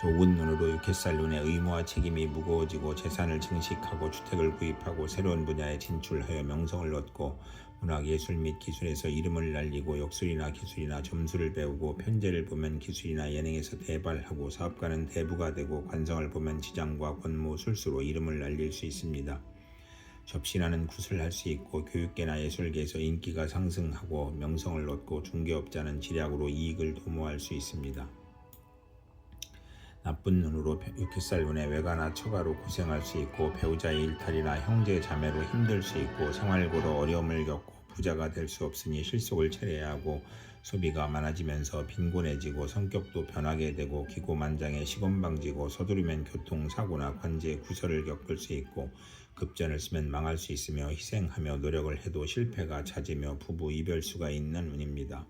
좋은 눈으로 육햇살 눈에 의무와 책임이 무거워지고 재산을 증식하고 주택을 구입하고 새로운 분야에 진출하여 명성을 얻고 문학 예술 및 기술에서 이름을 날리고 역술이나 기술이나 점수를 배우고 편제를 보면 기술이나 예능에서 대발하고 사업가는 대부가 되고 관성을 보면 지장과 권모 술수로 이름을 날릴 수 있습니다. 접신하는 굿을 할 수 있고 교육계나 예술계에서 인기가 상승하고 명성을 얻고 중개업자는 지략으로 이익을 도모할 수 있습니다. 나쁜 눈으로 육회살 눈에 외가나 처가로 고생할 수 있고 배우자의 일탈이나 형제 자매로 힘들 수 있고 생활고로 어려움을 겪고 부자가 될 수 없으니 실속을 차려야 하고 소비가 많아지면서 빈곤해지고 성격도 변하게 되고 기고만장해 시건방지고 서두르면 교통사고나 관제 구설을 겪을 수 있고 급전을 쓰면 망할 수 있으며 희생하며 노력을 해도 실패가 잦으며 부부 이별수가 있는 운입니다.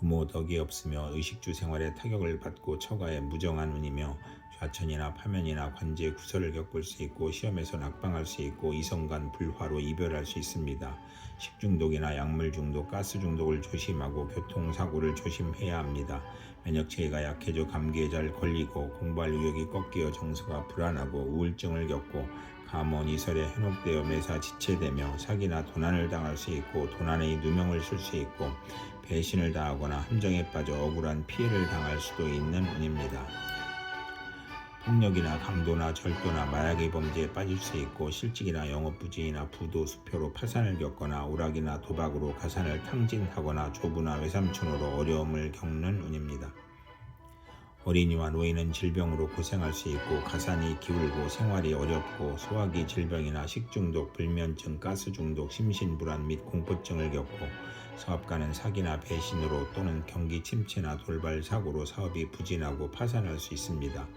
부모 덕이 없으며 의식주 생활에 타격을 받고 처가에 무정한 운이며 좌천이나 파면이나 관제 구설을 겪을 수 있고 시험에서 낙방할 수 있고 이성간 불화로 이별할 수 있습니다. 식중독이나 약물 중독, 가스 중독을 조심하고 교통사고를 조심해야 합니다. 면역체계가 약해져 감기에 잘 걸리고 공부할 의욕이 꺾여 정서가 불안하고 우울증을 겪고 감원 이설에 현혹되어 매사 지체되며 사기나 도난을 당할 수 있고 도난의 누명을 쓸 수 있고 배신을 당하거나 함정에 빠져 억울한 피해를 당할 수도 있는 운입니다. 폭력이나 강도나 절도나 마약의 범죄에 빠질 수 있고 실직이나 영업부진이나 부도 수표로 파산을 겪거나 오락이나 도박으로 가산을 탕진하거나 조부나 외삼촌으로 어려움을 겪는 운입니다. 어린이와 노인은 질병으로 고생할 수 있고 가산이 기울고 생활이 어렵고 소화기 질병이나 식중독, 불면증, 가스 중독, 심신불안 및 공포증을 겪고 사업가는 사기나 배신으로 또는 경기 침체나 돌발 사고로 사업이 부진하고 파산할 수 있습니다.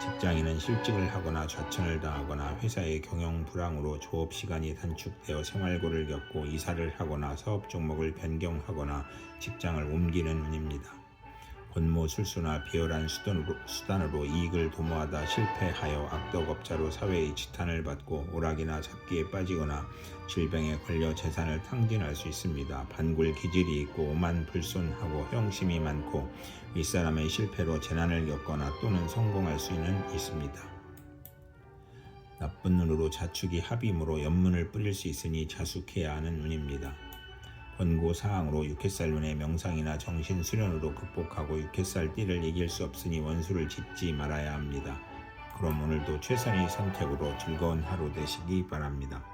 직장인은 실직을 하거나 좌천을 당하거나 회사의 경영 불황으로 조업 시간이 단축되어 생활고를 겪고 이사를 하거나 사업 종목을 변경하거나 직장을 옮기는 운입니다. 권모 술수나 비열한 수단으로, 수단으로 이익을 도모하다 실패하여 악덕업자로 사회의 지탄을 받고 오락이나 잡기에 빠지거나 질병에 걸려 재산을 탕진할 수 있습니다. 반굴 기질이 있고 오만 불손하고 형심이 많고 윗사람의 실패로 재난을 겪거나 또는 성공할 수는 있습니다. 나쁜 눈으로 자축이 합임으로 연문을 뿌릴 수 있으니 자숙해야 하는 운입니다. 권고 사항으로 육회살 눈의 명상이나 정신 수련으로 극복하고 육회살 띠를 이길 수 없으니 원수를 짓지 말아야 합니다. 그럼 오늘도 최선의 선택으로 즐거운 하루 되시기 바랍니다.